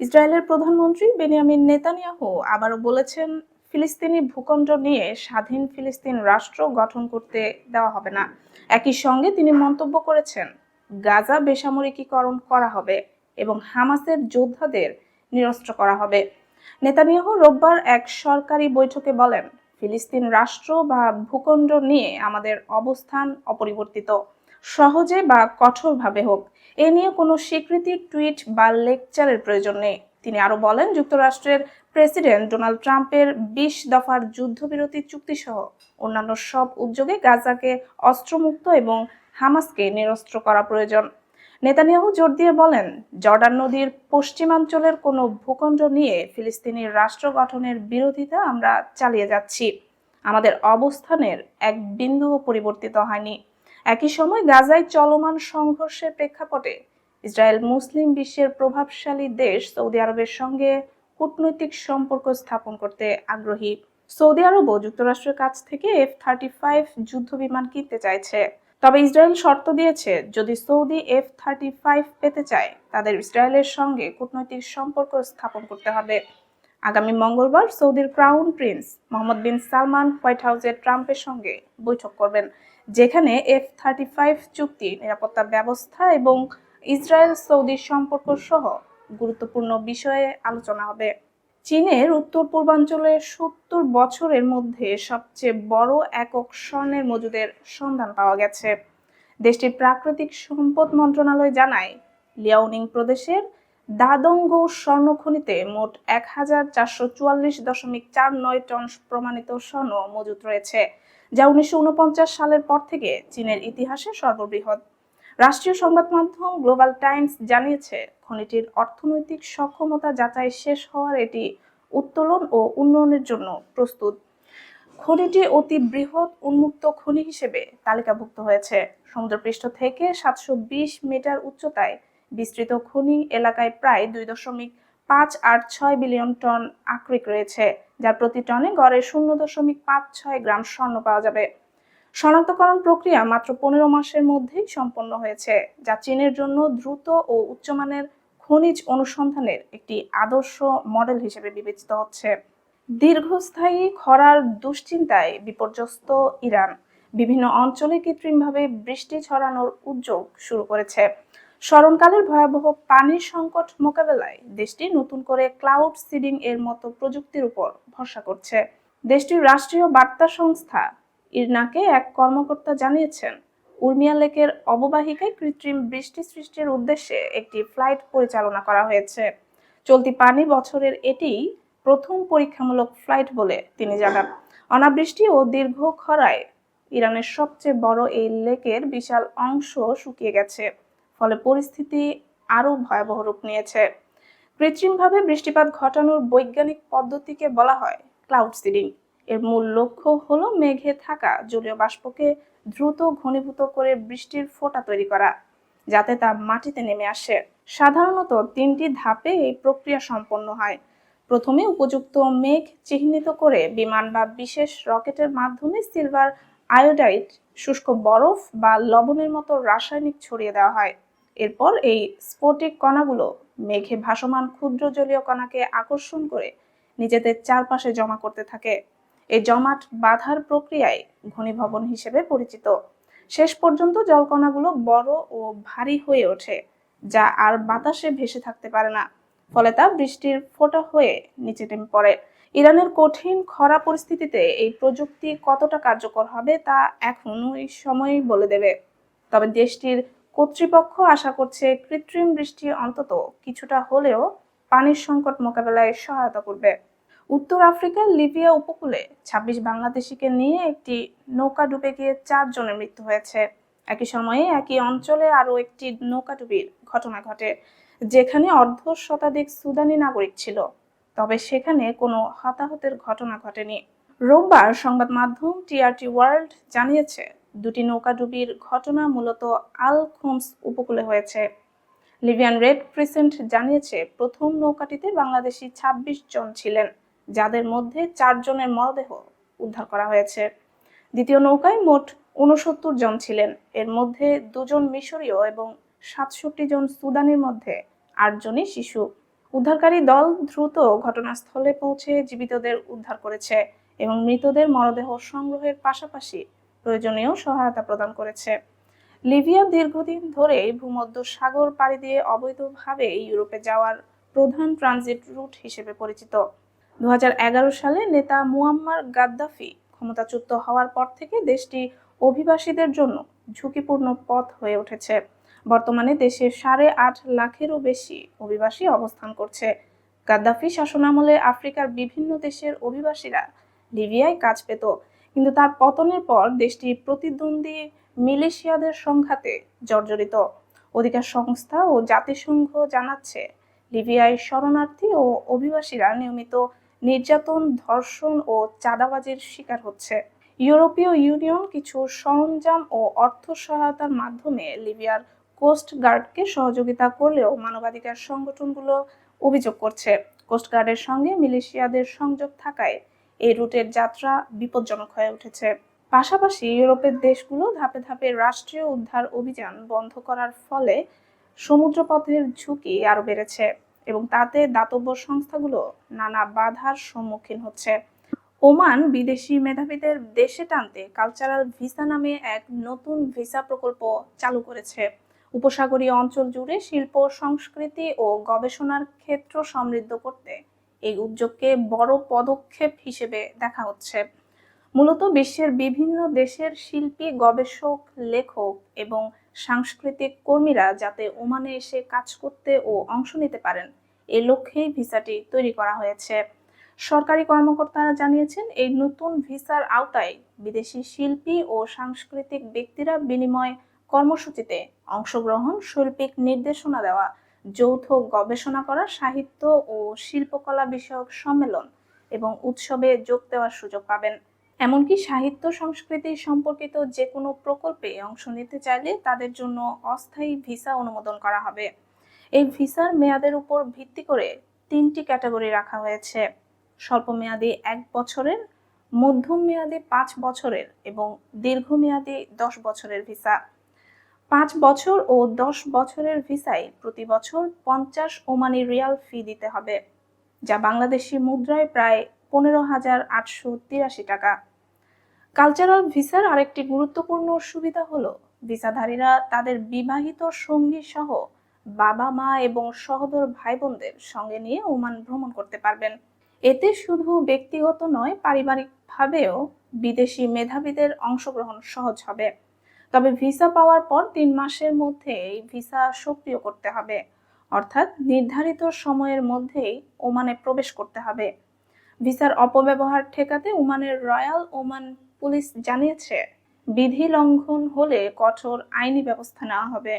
ইসরায়েলের প্রধানমন্ত্রী Benjamin Netanyahu আবারও বলেছেন, ফিলিস্তিনি ভূখণ্ড নিয়ে স্বাধীন ফিলিস্তিন রাষ্ট্র গঠন করতে দেওয়া হবে না। একই সঙ্গে তিনি মন্তব্য করেছেন, গাজা বেসামরিকীকরণ করা হবে এবং হামাসের যোদ্ধাদের নিরস্ত্র করা হবে। নেতানিয়াহু রোববার এক সরকারি বৈঠকে বলেন, ফিলিস্তিন রাষ্ট্র বা ভূখণ্ড নিয়ে আমাদের অবস্থান অপরিবর্তিত। সহজে বা কঠোরভাবে হোক এ নিয়ে কোনো স্বীকৃতি, টুইট বা লেকচারের প্রয়োজন নেই। তিনি আরও বলেন, যুক্তরাষ্ট্রের প্রেসিডেন্ট ডোনাল্ড ট্রাম্পের বিশ দফার যুদ্ধবিরতি চুক্তি সহ অন্যান্য সব উদ্যোগে গাজাকে অস্ত্রমুক্ত এবং হামাসকে নিরস্ত্র করা প্রয়োজন। নেতানিয়াহু জোর দিয়ে বলেন, জর্ডান নদীর পশ্চিমাঞ্চলের কোনো ভূখণ্ড নিয়ে ফিলিস্তিনি রাষ্ট্র গঠনের বিরোধিতা আমরা চালিয়ে যাচ্ছি। আমাদের অবস্থানের এক বিন্দুও পরিবর্তিত হয়নি। একই সময় গাজায় চলমান সংঘর্ষের প্রেক্ষাপটে ইসরায়েল মুসলিম বিশ্বের প্রভাবশালী দেশ সৌদি আরবের সঙ্গে কূটনৈতিক সম্পর্ক স্থাপন করতে আগ্রহী। সৌদি আরবও যুক্তরাষ্ট্রের কাছ থেকে এফ থার্টি ফাইভ যুদ্ধ বিমান কিনতে চাইছে। তবে ইসরায়েল শর্ত দিয়েছে, যদি সৌদি এফ থার্টি ফাইভ পেতে চায়, তাদের ইসরায়েলের সঙ্গে কূটনৈতিক সম্পর্ক স্থাপন করতে হবে। আগামী মঙ্গলবার সৌদির crown prince Mohammed bin Salman white হাউসে ট্রাম্পের সঙ্গে বৈঠক করবেন। যেখানে এফ থার্টি ফাইভ চুক্তি, নিরাপত্তা ব্যবস্থা এবং ইসরায়েল সৌদি সম্পর্ক সহ গুরুত্বপূর্ণ বিষয়ে আলোচনা হবে। চীনের উত্তর পূর্বাঞ্চলে সত্তর বছরের মধ্যে সবচেয়ে বড় একক স্বর্ণের মজুদের সন্ধান পাওয়া গেছে। দেশটির প্রাকৃতিক সম্পদ মন্ত্রণালয় জানায়, লিয়াওনিং প্রদেশের দাদঙ্গ স্বর্ণ খনিতে মোট এক হাজার চারশো চুয়াল্লিশ দশমিক চার নয় টন প্রমাণিত স্বর্ণ মজুত রয়েছে। যা উনিশশো উনপঞ্চাশ সালের পর থেকে চীনের ইতিহাসে সর্ববৃহৎ। রাষ্ট্রীয় সংবাদ মাধ্যম গ্লোবাল টাইমস জানিয়েছে, খনিটির অর্থনৈতিক সক্ষমতা যাচাই শেষ হওয়ার এটি উত্তোলন ও উন্নয়নের জন্য প্রস্তুত। খনিটি অতি বৃহৎ উন্মুক্ত খনি হিসেবে তালিকাভুক্ত হয়েছে। সমুদ্রপৃষ্ঠ থেকে সাতশো বিশ মিটার উচ্চতায় বিস্তৃত খনি এলাকায় প্রায় দুই দশমিক পাঁচ আট ছয় বিলিয়ন টন আকরিক রয়েছে, যার প্রতি টনে গড়ে শূন্য দশমিক পাঁচ ছয় গ্রাম স্বর্ণ পাওয়া যাবে। শনাক্তকরণ প্রক্রিয়া মাত্র পনেরো মাসের মধ্যেই সম্পন্ন হয়েছে, যা চীনের জন্য দ্রুত ও উচ্চমানের খনিজ অনুসন্ধানের একটি আদর্শ মডেল হিসেবে বিবেচিত হচ্ছে। দীর্ঘস্থায়ী খরার দুশ্চিন্তায় বিপর্যস্ত ইরান। বিভিন্ন অঞ্চলে কৃত্রিমভাবে বৃষ্টি ছড়ানোর উদ্যোগ শুরু করেছে। স্মরণকালের ভয়াবহ পানির সংকট মোকাবেলায় দেশটি নতুন করে ক্লাউড সিডিং এর মতো প্রযুক্তির উপর ভরসা করছে। দেশটির রাষ্ট্রীয় বার্তা সংস্থা ইরনাকে এক কর্মকর্তা জানিয়েছেন, উর্মিয়া লেকের অববাহিকায় কৃত্রিম বৃষ্টি সৃষ্টির উদ্দেশ্যে একটি ফ্লাইট পরিচালনা করা হয়েছে। চলতি পানি বছরের এটি প্রথম পরীক্ষামূলক ফ্লাইট বলে তিনি জানান। অনাবৃষ্টি ও দীর্ঘ খরায় ইরানের সবচেয়ে বড় এই লেকের বিশাল অংশ শুকিয়ে গেছে। ফলে পরিস্থিতি আরও ভয়াবহ রূপ নিয়েছে। কৃত্রিমভাবে বৃষ্টিপাত ঘটানোর বৈজ্ঞানিক পদ্ধতিকে বলা হয় ক্লাউড সিডিং এর মূল লক্ষ্য হলো মেঘে থাকা জলীয় বাষ্পকে দ্রুত ঘনীভূত করে বৃষ্টির ফোঁটা তৈরি করা, যাতে তা মাটিতে নেমে আসে। সাধারণত তিনটি ধাপে এই প্রক্রিয়া সম্পন্ন হয়। প্রথমে উপযুক্ত মেঘ চিহ্নিত করে বিমান বা বিশেষ রকেটের মাধ্যমে সিলভার আয়োডাইড, শুষ্ক বরফ বা লবণের মতো রাসায়নিক ছড়িয়ে দেওয়া হয়। এরপর এই স্ফটিক কণাগুলো মেঘে ভাসমান ক্ষুদ্র জলীয় কণাকে আকর্ষণ করে নিজেদের চারপাশে জমা করতে থাকে। এই জমাট বাঁধার প্রক্রিয়ায় ঘনীভবন হিসেবে পরিচিত। শেষ পর্যন্ত জলকণাগুলো বড় ও ভারী হয়ে ওঠে, যা আর বাতাসে ভেসে থাকতে পারে না। ফলে তা বৃষ্টির ফোঁটা হয়ে নিচে নেমে পড়ে। ইরানের কঠিন খরা পরিস্থিতিতে এই প্রযুক্তি কতটা কার্যকর হবে তা এখনও এই সময়ই বলে দেবে। তবে দেশটির কর্তৃপক্ষ আশা করছে কৃত্রিম বৃষ্টি অন্তত কিছুটা হলেও পানির সংকট মোকাবেলায় সহায়তা করবে। উত্তর আফ্রিকার লিবিয়া উপকূলে ২৬ বাংলাদেশিকে নিয়ে একটি নৌকা ডুবে গিয়ে চারজনের মৃত্যু হয়েছে। একই সময়ে একই অঞ্চলে আরও একটি নৌকাডুবির ঘটনা ঘটে, যেখানে অর্ধ শতাধিক সুদানি নাগরিক ছিল। তবে সেখানে কোনো হতাহতের ঘটনা ঘটেনি। রোববার সংবাদ মাধ্যম টিআরটি ওয়ার্ল্ড জানিয়েছে দুটি নৌকাডুবির ঘটনা মূলত আল খুমস উপকূলে হয়েছে। লিবিয়ান রেড ক্রিসেন্ট জানিয়েছে, প্রথম নৌকাটিতে বাংলাদেশি ২৬ জন ছিলেন, যাদের মধ্যে চারজনের মরদেহ উদ্ধার করা হয়েছে। দ্বিতীয় নৌকায় মোট উনসত্তর জন ছিলেন, এর মধ্যে দুজন মিশরীয় এবং সাতষট্টি জন সুদানের মধ্যে আটজনই শিশু। উদ্ধারকারী দল দ্রুত ঘটনাস্থলে পৌঁছে জীবিতদের উদ্ধার করেছে এবং মৃতদের মরদেহ সংগ্রহের পাশাপাশি প্রয়োজনীয় সহায়তা প্রদান করেছে। লিবিয়া দীর্ঘদিন ধরে ভূমধ্য সাগর পাড়ি দিয়ে অবৈধভাবে ইউরোপে যাওয়ার প্রধান ট্রানজিট রুট হিসেবে পরিচিত। দু সালে নেতা মুয়াম্মার গাদ্দাফি ক্ষমতাচ্যুত হওয়ার পর থেকে দেশটি অভিবাসীদের জন্য ঝুঁকিপূর্ণ পথ হয়ে উঠেছে। বর্তমানে দেশে সাড়ে আট লাখেরও বেশি অভিবাসী অবস্থান করছে। গাদ্দাফি শাসনামলে আফ্রিকার বিভিন্ন দেশের অভিবাসীরা লিবিয়ায় কাজ পেত। কিন্তু তার পতনের পর দেশটি প্রতিদ্বন্দ্বী মিলেশিয়াদের সংঘাতে জর্জরিত। অধিকার সংস্থা ও জাতিসংঘ জানাচ্ছে, লিবিয়ায় শরণার্থী ও অভিবাসীরা নিয়মিত নির্যাতন, ধর্ষণ ও চাঁদাবাজির শিকার হচ্ছে। ইউরোপীয় ইউনিয়ন কিছু সরঞ্জাম ও অর্থ সহায়তার মাধ্যমে লিবিয়ার কোস্ট গার্ডকে সহযোগিতা করলেও মানবাধিকার সংগঠনগুলো অভিযোগ করছে। কোস্ট গার্ডের সঙ্গে মিলেশিয়াদের সংযোগ থাকায় এই রুটের যাত্রা বিপজ্জনক হয়ে উঠেছে। পাশাপাশি ইউরোপের দেশগুলো ধাপে ধাপে রাষ্ট্রীয় উদ্ধার অভিযান বন্ধ করার ফলে সমুদ্রপথের ঝুঁকি আরও বেড়েছে এবং তাতে দাতব্য সংস্থাগুলো নানা বাধার সম্মুখীন হচ্ছে। ওমান বিদেশি মেধাবীদের দেশে টানতে কালচারাল ভিসা নামে এক নতুন ভিসা প্রকল্প চালু করেছে। উপসাগরীয় অঞ্চল জুড়ে শিল্প, সংস্কৃতি ও গবেষণার ক্ষেত্র সমৃদ্ধ করতে এই উদ্যোগকে বড় পদক্ষেপ হিসেবে দেখা হচ্ছে। মূলত বিশ্বের বিভিন্ন দেশের শিল্পী, গবেষক, লেখক এবং সাংস্কৃতিক কর্মীরা যাতে ওমানে এসে কাজ করতে ও অংশ নিতে পারেন, এ লক্ষ্যেই ভিসাটি তৈরি করা হয়েছে। সরকারি কর্মকর্তারা জানিয়েছেন, এই নতুন ভিসার আওতায় বিদেশি শিল্পী ও সাংস্কৃতিক ব্যক্তিরা বিনিময় কর্মসূচিতে অংশগ্রহণ, শৈল্পিক নির্দেশনা দেওয়া যৌথ গবেষণা করা, সাহিত্য ও শিল্পকলা বিষয়ক সম্মেলন এবং উৎসবে যোগ দেওয়ার সুযোগ পাবেন। এমনকি সাহিত্য সংস্কৃতি সম্পর্কিত যে কোনো প্রকল্পে অংশ নিতে চাইলে তাদের জন্য অস্থায়ী ভিসা অনুমোদন করা হবে। এই ভিসার মেয়াদের উপর ভিত্তি করে তিনটি ক্যাটাগরি রাখা হয়েছে। স্বল্পমেয়াদী এক বছরের, মধ্যম মেয়াদী পাঁচ বছরের এবং দীর্ঘমেয়াদী দশ বছরের ভিসা। পাঁচ বছর ও দশ বছরের ভিসায় প্রতি বছর পঞ্চাশ ওমানি রিয়াল ফি দিতে হবে, যা বাংলাদেশি মুদ্রায় প্রায় পনেরো হাজার আটশো তিরাশি টাকা। কালচারাল ভিসার আরেকটি গুরুত্বপূর্ণ সুবিধা হলো, ভিসাধারীরা তাদের বিবাহিত সঙ্গী সহ বাবা, মা এবং সহদর ভাই বোনদের সঙ্গে নিয়ে ওমান ভ্রমণ করতে পারবেন। এতে শুধু ব্যক্তিগত নয়, পারিবারিকভাবেও বিদেশি মেধাবীদের অংশগ্রহণ সহজ হবে। তবে ভিসা পাওয়ার পর তিন মাসের মধ্যে এই ভিসা সক্রিয় করতে হবে। অর্থাৎ নির্ধারিত সময়ের মধ্যেই ওমানে প্রবেশ করতে হবে। ভিসার অপব্যবহার ঠেকাতে ওমানের রয়্যাল ওমান পুলিশ জানিয়েছে, বিধি লঙ্ঘন হলে কঠোর আইনি ব্যবস্থা নেওয়া হবে।